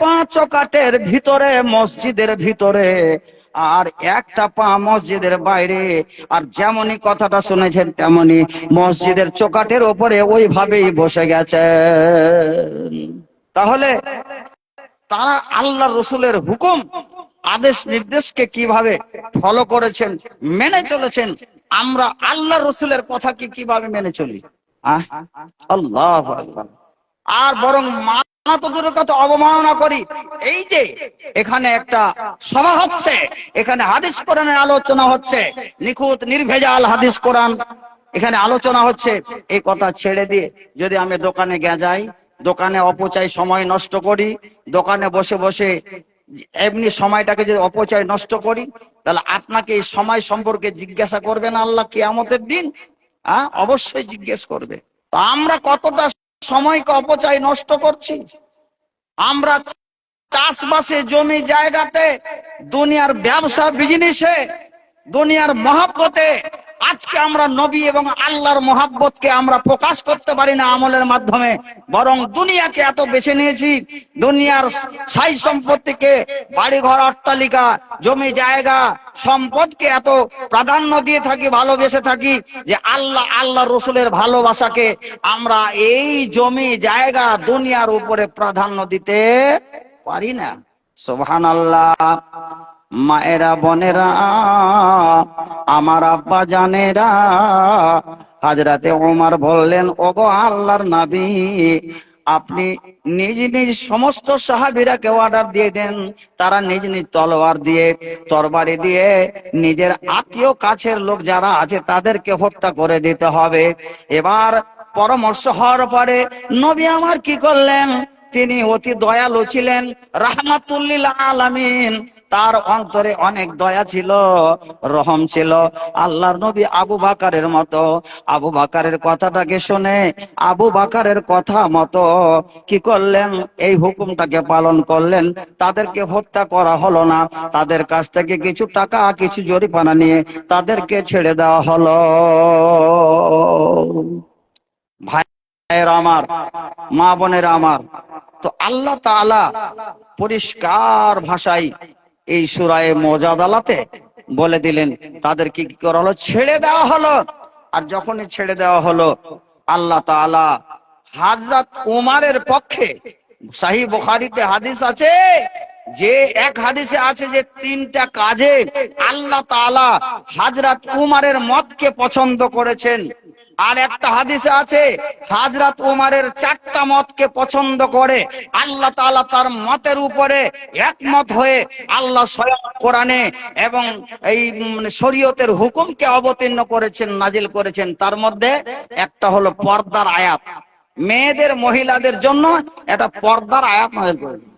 পা চকাটের ভিতরে, মসজিদের ভিতরে, আর একটা পা মসজিদের বাইরে। আর যেমনই কথাটা শুনেছেন তেমনি মসজিদের চোকাটের ওপরে ওইভাবেই বসে গেছে তাহলে তারা আল্লাহ রসুলের হুকুম, আদেশ, নির্দেশকে কীভাবে ফলো করেছেন, মেনে চলেছেন, আমরা আল্লাহ রসুলের কথাকে কীভাবে মেনে চলি? আল্লাহ আর বরং কথা অবমাননা করি। এই যে এখানে একটা সভা হচ্ছে, এখানে হাদিস কোরআনের আলোচনা হচ্ছে, নিখুঁত নির্ভেজাল হাদিস কোরআন। এখানে আলোচনা হচ্ছে, এই কথা ছেড়ে দিয়ে যদি আমি দোকানে যাই, দোকানে অপচয় সময় নষ্ট করি, দোকানে বসে বসে এমনি সময়টাকে যদি অপচয় নষ্ট করি, তাহলে আপনাকে এই সময় সম্পর্কে জিজ্ঞাসা করবে না আল্লাহ কিয়ামতের দিন? হ্যাঁ অবশ্যই জিজ্ঞেস করবে। তো আমরা কতটা সময়কে অপচয় নষ্ট করছি। আমরা চাষবাসে জমি জায়গাতে দুনিয়ার ব্যবসা বিজনেসে দুনিয়ার মহাব্বতে আজকে আমরা নবী এবং আল্লাহর মহাব্বতকে আমরা প্রকাশ করতে পারি না আমলের মাধ্যমে, বরং দুনিয়াকে এত বেছে নিয়েছি, দুনিয়ার সাই সম্পত্তিকে বাড়ি ঘর অট্টালিকা, জমি, জায়গা, সম্পদকে এত প্রাধান্য দিয়ে থাকি, ভালোবেসে থাকি, যে আল্লাহ আল্লাহ রসুলের ভালোবাসাকে আমরা এই জমি, জায়গা, দুনিয়ার উপরে প্রাধান্য দিতে পারি না। সোহান আল্লাহ মায়েরা বোনেরা, আমার আব্বা জানেরা, হাজরাতে ওমার বললেন, ওগো আল্লাহর নাবি, আপনি নিজ নিজ সমস্ত সাহাবিরা সাহাবিরাকে অর্ডার দিয়ে দেন। তারা নিজ নিজ তলোয়ার দিয়ে, তরবারি দিয়ে, নিজের আত্মীয় কাছের লোক যারা আছে তাদেরকে হত্যা করে দিতে হবে। এবার পরামর্শ হওয়ার পরে নবী আমার কি করলেন? তিনি অতি দয়ালু ছিলেন। রাহমাতুল্লিল আলামিন। তার অন্তরে অনেক দয়া ছিল, রহম ছিল। আল্লাহর নবী আবু বাকারের মতো। আবু বাকারের কথাটাকে শুনে আবু বাকারের কথা মতো কি করলেন? এই হুকুমটাকে পালন করলেন। তাদেরকে হত্যা করা হলো না। তাদের কাছ থেকে কিছু টাকা, কিছু জরিপানা নিয়ে তাদেরকে ছেড়ে দেওয়া হলো। আমার, মা বোনের আমার। তো আল্লাহ পরিষ্কার ভাষায় এই সুরায় মজাদালাতে বলে দিলেন তাদেরকে কি করা হলো? ছেড়ে দেওয়া হলো। আর যখনই ছেড়ে দেওয়া হলো, আল্লাহ তাআলা হাজরাত উমারের পক্ষে সাহি বুখারীতে হাদিস আছে, যে এক হাদিসে আছে যে তিনটা কাজে আল্লাহ তাআলা হাজরাত উমারের মতকে পছন্দ করেছেন। আর একটা হাদিসে আছে, হাজরাত উমারের চারটা মতকে পছন্দ করে। আল্লাহ তাআলা তার মতের উপরে একমত হয়ে আল্লাহ স্বয়ং কোরআনে এবং এই মানে শরীয়তের হুকুমকে অবতীর্ণ করেছেন, নাজিল করেছেন। তার মধ্যে একটা হলো পর্দার আয়াত। মেয়েদের, মহিলাদের জন্য এটা পর্দার আয়াত নাজিল করেছেন।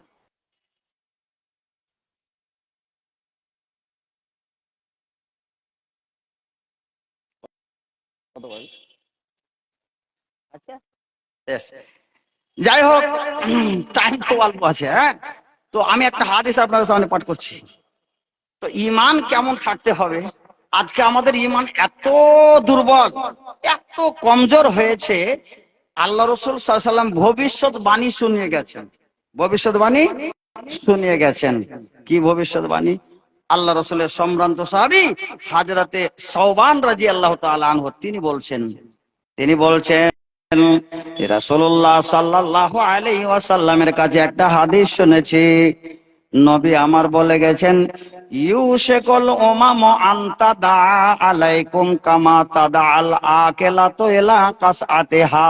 Yes. যাই হোক টাইম খুব অল্প আছে হ্যাঁ? তো আমি একটা হাদিস আপনাদের সামনে পাঠ করছি। তো ইমান কেমন থাকতে হবে? আজকে আমাদের ইমান এত দুর্বল, এত কমজোর হয়েছে, আল্লাহ রসুল সাল্লাম ভবিষ্যৎ বাণী শুনিয়ে গেছেন। ভবিষ্যৎ বাণী শুনিয়ে গেছেন। কি ভবিষ্যৎ বাণী? আল্লাহ রসুলের সম্ভ্রান্ত সাহাবি হাজরাতে সৌবান রাজি আল্লাহ তাআলা আনহু, তিনি বলছেন তিনি বলছেন একটা হাদিস শুনেছি। নবী আমার বলে গেছেন কাসআতিহা।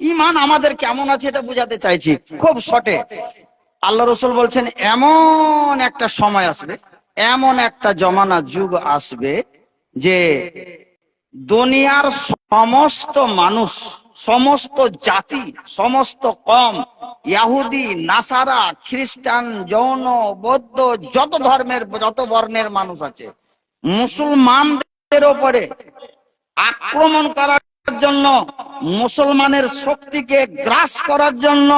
ইমান আমাদের কেমন আছে এটা বুঝাতে চাইছি, খুব শর্টে আল্লাহ রসুল বলছেন, এমন একটা সময় আসবে, এমন একটা জমানা যুগ আসবে যে দুনিয়ার সমস্ত মানুষ, সমস্ত জাতি, সমস্ত কম, ইয়াহুদি, নাসারা, খ্রিস্টান জৈন বৌদ্ধ, যত ধর্মের, যত বর্ণের মানুষ আছে, মুসলমানদের ওপরে আক্রমণ করার জন্য, মুসলমানের শক্তিকে গ্রাস করার জন্য,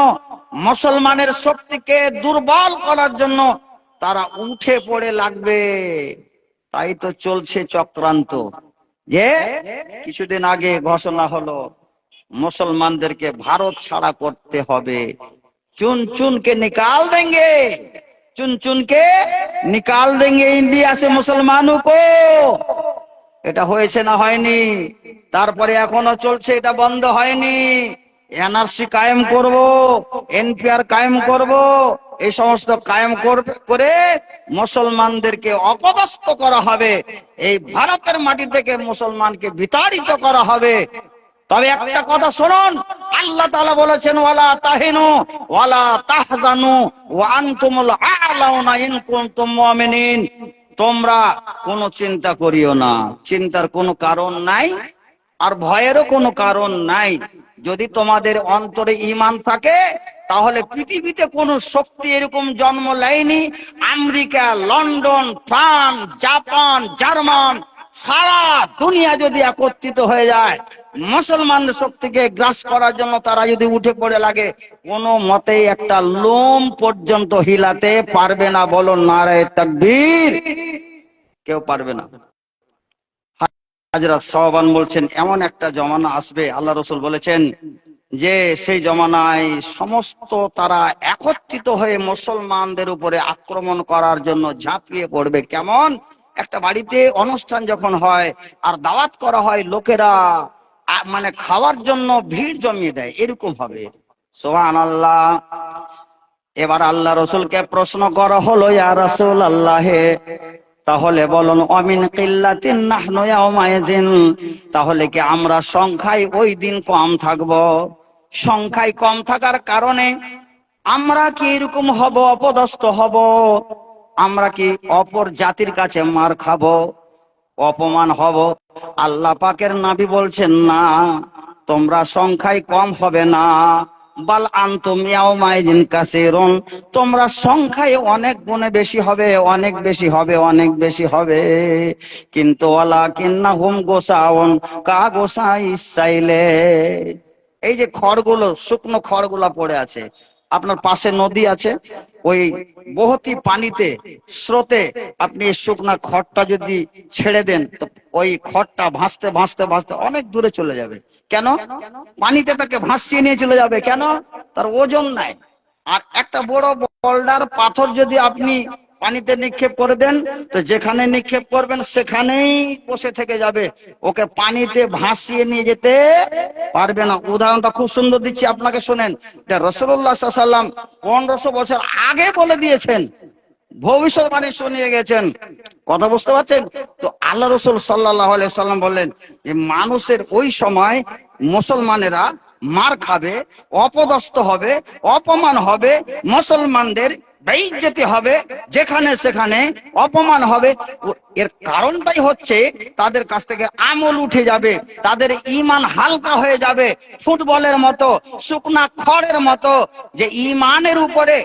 মুসলমানের শক্তিকে দুর্বল করার জন্য তারা উঠে পড়ে লাগবে। তাই তো চলছে চক্রান্ত। যে কিছুদিন আগে ঘোষণা হলো মুসলমানদেরকে ভারত ছাড়া করতে হবে। চুন চুনকে নিকাল দেঙ্গে। চুন চুনকে নিকাল দেঙ্গে ইন্ডিয়া সে মুসলমানও কো এটা হয়েছে না হয়নি। তারপরে এখনও চলছে এটা বন্ধ হয়নি। এনআরসি কায়েম করব, এনপিআর কায়েম করব, এই সমস্ত কায়েম করে মুসলমানদেরকে অপদস্থ করা হবে। এই ভারতের মাটি থেকে মুসলমানকে বিতাড়িত করা হবে। তবে একটা কথা শুনুন, আল্লাহ তাআলা বলেছেন, ওয়ালা তাহিনু, ওয়ালা তাহজানু, ওয়া আনতুমুল আ'লাউনা ইন কুনতুম মুমিনিন। তোমরা কোনো চিন্তা করিও না। চিন্তার কোনো কারণ নাই। আর ভয়েরও কোনো কারণ নাই। যদি তোমাদের অন্তরে ইমান থাকে, তাহলে পৃথিবীতে কোনো শক্তি এরকম জন্ম নেয়নি। America, London, France, Japan, German, সারা দুনিয়া যদি একত্রিত হয়ে যায়, মুসলমানদের শক্তিকে গ্রাস করার জন্য তারা যদি উঠে পড়ে লাগে, কোনো মতেই একটা লোম পর্যন্ত হিলাতে পারবে না। বলো নারায় তাকবীর। কেউ পারবে না। সহবান বলছেন, এমন একটা জমানা আসবে। আল্লাহ রসুল বলেছেন যে, সেই জমানায় সমস্ত তারা একত্রিত হয়ে মুসলমানদের উপরে আক্রমণ করার জন্য ঝাঁপিয়ে পড়বে। কেমন? একটা বাড়িতে অনুষ্ঠান যখন হয় আর দাওয়াত করা হয়, লোকেরা মানে খাওয়ার জন্য ভিড় জমিয়ে দেয়। এরকম হবে। সোহান আল্লাহ এবার আল্লাহ রসুলকে প্রশ্ন করা হলো, ইয়া রসুল আল্লাহে তাহলে বলুন, অমিন কিল্লাতিন নাহনু ইয়াউমাইজিন তাহলে কি আমরা সংখ্যায় ওই দিন কম থাকব? সংখ্যায় কম থাকার কারণে আমরা কি এরকম হব, অপদস্থ হব? আমরা কি অপর জাতির কাছে মার খাব? অপমান হব? আল্লাহ পাকের নাবি বলছেন, না, তোমরা সংখ্যায় কম হবে না। বাল আন্তুম ইয়াউমাইজিন কাসিরুন। তোমরা সংখ্যায় অনেক গুণে বেশি হবে, অনেক বেশি হবে, অনেক বেশি হবে। কিন্তু ওয়ালাকিন্নাহুম গোসাউন, কা গোসাই ইসাইলে এই যে খড়গুলো, শুকনো খড়গুলো পড়ে আছে আপনার পাশে নদী আছে, ওই বহতি পানিতে, স্রোতে আপনি শুকনা খড়টা যদি ছেড়ে দেন, তো ওই খড়টা ভাসতে ভাসতে ভাসতে অনেক দূরে চলে যাবে। কেন? পানিতে তাকে ভাসিয়ে নিয়ে চলে যাবে। কেন? তার ওজন নাই। আর একটা বড় বল্ডার পাথর যদি আপনি পানিতে নিক্ষেপ করে দেন, তো যেখানে নিক্ষেপ করবেন সেখানেই বসে থেকে যাবে। ওকে পানিতে ভাসিয়ে নিয়ে যেতে পারবে না। উদাহরণটা খুব সুন্দর দিচ্ছি আপনাকে শোনেন। এটা সাল্লাম পনেরোশো বছর আগে বলে দিয়েছেন। ভবিষ্যৎবাণী শুনিয়ে গেছেন। কথা বুঝতে পারছেন? তো আল্লাহ রসুল সাল্লাহ সাল্লাম বললেন যে, মানুষের ওই সময় মুসলমানেরা মার খাবে, অপদস্থ হবে, অপমান হবে মুসলমানদের বেইজ্জতি হবে, যেখানে সেখানে অপমান হবে। এর কারণটাই হচ্ছে তাদের কাছ থেকে আমল উঠে যাবে, তাদের ইমান হালকা হয়ে যাবে। ফুটবলের মতো, শুকনা খড়ের মতো, যে ইমানের উপরে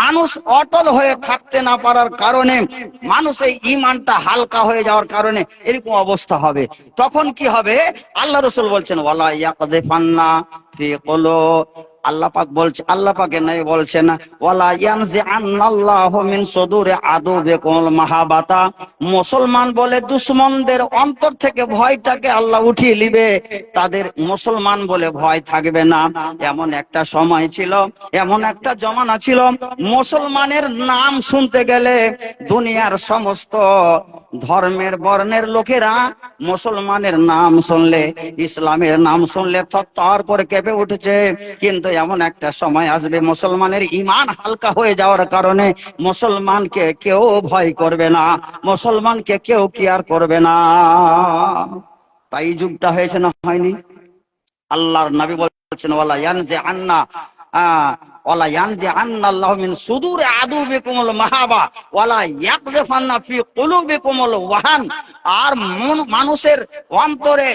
মানুষ অটল হয়ে থাকতে না পারার কারণে, মানুষের ইমানটা হালকা হয়ে যাওয়ার কারণে এরকম অবস্থা হবে। তখন কি হবে? আল্লাহ রসুল বলছেন, ওয়ালা ইয়াকযিফান্না ফি কুলু আল্লাহ পাক বলছে, আল্লাহ পাকের নাই আদুবিকুল মাহাবাতা। মুসলমান বলে দুশমনদের অন্তর থেকে ভয়টাকে আল্লাহ উঠিয়ে নিবে, তাদের মুসলমান বলে ভয় থাকবে না। এমন একটা সময় ছিল, এমন একটা জমানা ছিল, মুসলমানের নাম শুনতে গেলে দুনিয়ার সমস্ত ধর্মের বর্ণের লোকেরা মুসলমানের নাম শুনলে, ইসলামের নাম শুনলে থর করে কেঁপে উঠেছে। কিন্তু এমন একটা সময় আসবে, মুসলমানের ইমান হালকা হয়ে যাওয়ার কারণে মুসলমানকে কেউ ভয় করবে না, মুসলমানকে কেউ কেয়ার করবে না। তাই যুগটা হয়েছে না হয়নি? আল্লাহর নবী বলছেন, ওয়ালা ইয়ানজি আন্না ওয়ালা ইয়ানজি আন্না আল্লাহু মিন সুদুরি আদুবিকুমুল মাহাবা, ওয়ালা ফি কুলুবিকুমুল ওয়াহান। আর মানুষের অন্তরে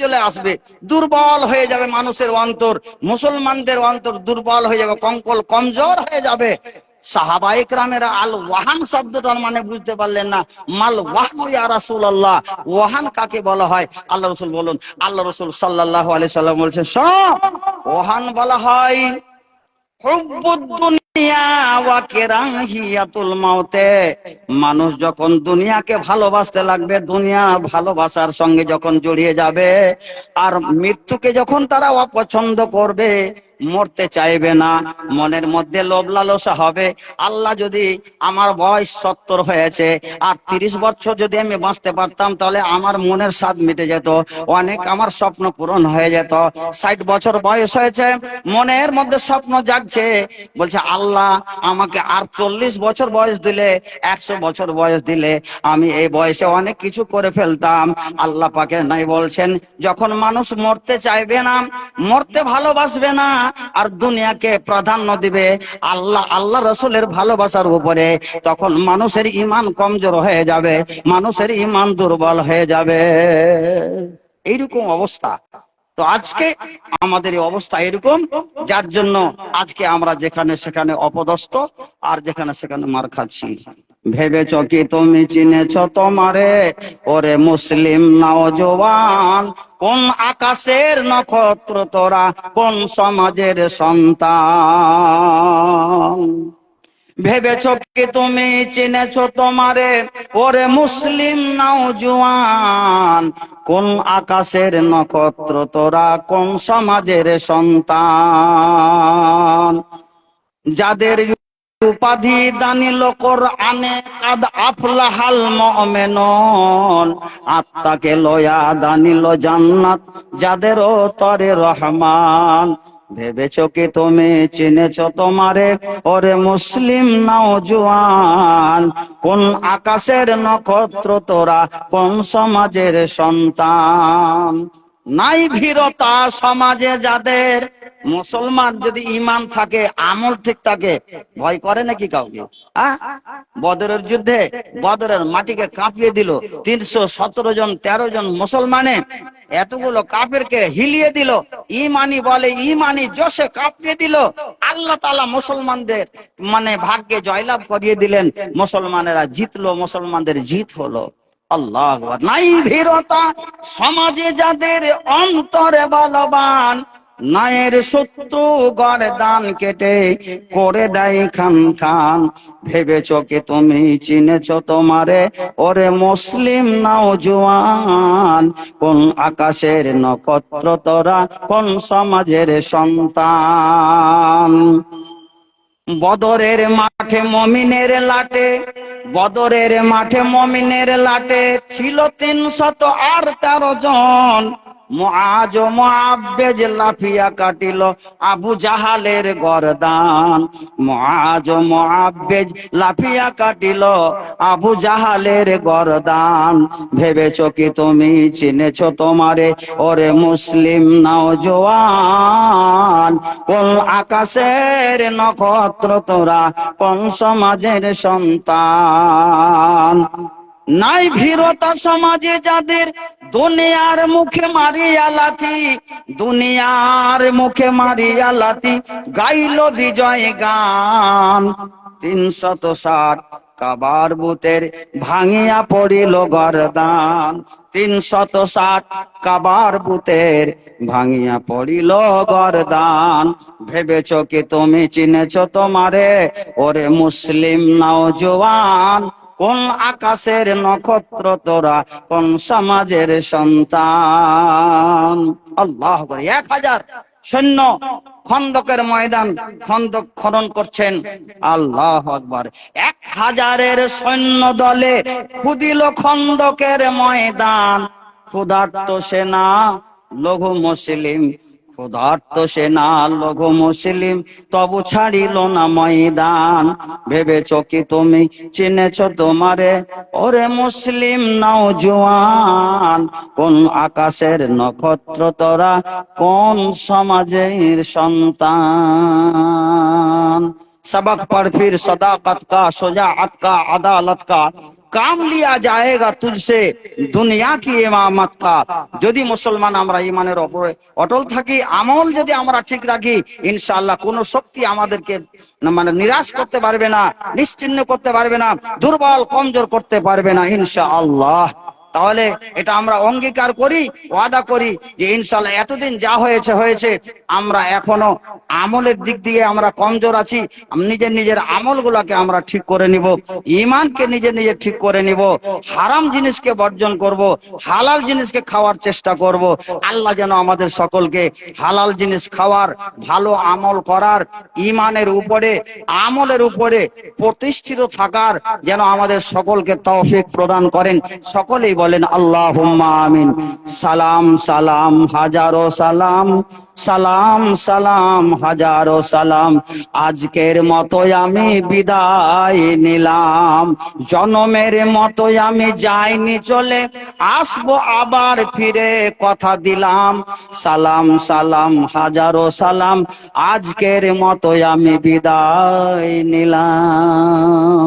চলে আসবে, দুর্বল হয়ে যাবে মানুষের অন্তর, মুসলমানদের অন্তর দুর্বল হয়ে যাবে, কঙ্কল কমজোর হয়ে যাবে। সাহাবাইক রামেরা আল ওয়াহান শব্দটার মানে বুঝতে পারলেন না, মাল ওয়াহান ইয়া রাসূলুল্লাহ, ওয়াহান কাকে বলা হয়? আল্লাহ রসুল বলুন, আল্লাহ রসুল সাল্লাল্লাহু আলাইহি সাল্লাম বলছেন, শোনো, ওয়াহান বলা হয় মানুষ যখন দুনিয়াকে ভালোবাসতে লাগবে, দুনিয়া ভালোবাসার সঙ্গে যখন জড়িয়ে যাবে, আর মৃত্যুকে যখন তারা অপছন্দ করবে মরতে চাইবে না, মনের মধ্যে লোভ লালসা হবে। আল্লাহ যদি আমার বয়স সত্তর হয়েছে আর তিরিশ বছর যদি আমি বাঁচতে পারতাম, তাহলে আমার মনের স্বাদ মিটে যেত, অনেক আমার স্বপ্ন পূরণ হয়ে যেত। ষাট বছর বয়স হয়েছে, মনের মধ্যে স্বপ্ন জাগছে। বলছে, আল্লাহ আমাকে আর চল্লিশ বছর বয়স দিলে, একশো বছর বয়স দিলে আমি এই বয়সে অনেক কিছু করে ফেলতাম। আল্লাহ পাকে নাই বলছেন, যখন মানুষ মরতে চাইবে না, মরতে ভালোবাসবে না আর দুনিয়াকে প্রাধান্য দিবে আল্লাহ আল্লাহ রসুলের ভালোবাসার উপরে, তখন মানুষের ইমান কমজোর হয়ে যাবে, মানুষের ইমান দুর্বল হয়ে যাবে। এইরকম অবস্থা। তো আজকে আমাদের অবস্থা এরকম, যার জন্য আজকে আমরা যেখানে সেখানে অপদস্থ, আর যেখানে সেখানে মার খাচ্ছি। ভেবেছ কি তুমি চিনেছ তোমারে? ওরে মুসলিম নাও জোয়ান। কোন আকাশের নক্ষত্র তোরা? কোন সমাজের সন্তান? ভেবেছ কি তুমি চিনেছ তোমারে? ওরে মুসলিম নওজোয়ান কোন আকাশের নক্ষত্র তোরা? কোন সমাজের সন্তান? যাদের উপাধি দানিল কোরআনে কাদ আফলাহাল মুমিনুন। আত্মাকে লয়া দানিল জান্নাত, যাদের তরে রহমান। ভেবেছ কি তুমি চিনেছ তোমারে? ওরে মুসলিম নওজোয়ান কোন আকাশের নক্ষত্র তোরা? কোন সমাজের সন্তান? নাই ভীরতা সমাজে যাদের মুসলমান যদি ইমান থাকে, আমল ঠিক থাকে, ভয় করে নাকি কাউকে? বদরের যুদ্ধে বদরের মাটিকে কাঁপিয়ে দিল। তিনশো সতেরো জন, তেরো জন মুসলমানে এতগুলো কাপেরকে হিলিয়ে দিল। ইমানি বলে ইমানি জোশে কাঁপিয়ে দিল। আল্লাহ তালা মুসলমানদের মানে ভাগ্যে জয়লাভ করিয়ে দিলেন। মুসলমানেরা জিতলো, মুসলমানদের জিত হলো। আল্লাহ নাই ভীরতা, সমাজে যাদের অন্তরে বলবান নায়ের শত্রু গরদান কেটে করে দেয় খান খান। ভেবেছ কি তুমি চিনেছ তোমারে? ওরে মুসলিম নাও জোয়ান। কোন আকাশের নক্ষত্র তোরা? কোন সমাজের সন্তান? বদরের মাঠে মমিনের লাটে, বদরের মাঠে মমিনের লাটে ছিল তিন শত আর তেরো জন। মুআজ ও মুআব্বেজ লাফিয়া কাটিল আবু গরদান। মুআজ ও মুআব্বেজ লাফিয়া আবু জাহালের গরদান। ভেবেছ কি তুমি চিনেছ তোমারে? ওরে মুসলিম নওজোয়ান কোন আকাশের নক্ষত্র তোরা? কোন সমাজের সন্তান? নাই ভীরতা সমাজে যাদের দুনিয়ার মুখে মারিয়া লাথি, দুনিয়ার মুখে মারিয়া লাথি, গাইল বিজয় গান। তিনশত ষাট কাবার বুতের ভাঙিয়া পড়িল গরদান। তিনশত ষাট কাবার বুতের ভাঙিয়া পড়িল গরদান। ভেবেছ কি তুমি চিনেছ তোমারে? ওরে মুসলিম নওজোয়ান কোন আকাশের নক্ষত্র তোরা? কোন সমাজের সন্তান? আল্লাহ। এক হাজার সৈন্য খন্দকের ময়দান খন্দক খনন করছেন। আল্লাহ আকবার, এক হাজারের সৈন্য দলে খুদিল খন্দকের ময়দান। ক্ষুধার্ত সেনা, লঘু মুসলিম ক্ষুধার্ত সেনা লঘু মুসলিম তবু ছাড়িল না ময়দান ভেবেছ কি তুমি চিনেছ তোমারে ওরে মুসলিম নাও জোয়ান কোন আকাশের নক্ষত্র তোরা কোন সমাজের সন্তান सबक पर फिर सदाकत का शुजाअत का अदालत का কাম লিয়া যায়গা তুলসে দুনিয়া কি ইমামত কা যদি মুসলমান আমরা ইমানের ওপরে অটল থাকি, আমল যদি আমরা ঠিক রাখি, ইনশাআল্লাহ কোন শক্তি আমাদেরকে মানে নিরাশ করতে পারবে না, নিশ্চিন্ন করতে পারবে না, দুর্বল, কমজোর করতে পারবে না, ইনশাআল্লাহ। তাহলে এটা আমরা অঙ্গীকার করি, ওয়াদা করি যে ইনশাল্লাহ এতদিন যা হয়েছে হয়েছে, আমরা এখনও আমলের দিক দিয়ে আমরা কমজোর আছি নিজের নিজের আমলগুলোকে আমরা ঠিক করে নিব ইমানকে নিজে নিজে ঠিক করে নিব, হারাম জিনিসকে বর্জন করব, হালাল জিনিসকে খাওয়ার চেষ্টা করব, আল্লাহ যেন আমাদের সকলকে হালাল জিনিস খাওয়ার, ভালো আমল করার ইমানের উপরে, আমলের উপরে প্রতিষ্ঠিত থাকার যেন আমাদের সকলকে তৌফিক প্রদান করেন, সকলেই বলেন আল্লাহ আমিন। সালাম সালাম, হাজারো সালাম সালাম সালাম, হাজারো সালাম। আজকের মতো আমি বিদায় নিলাম। জনমের মতো আমি যাইনি চলে, আসব আবার ফিরে কথা দিলাম। সালাম সালাম, হাজারো সালাম, আজকের মতো আমি বিদায় নিলাম।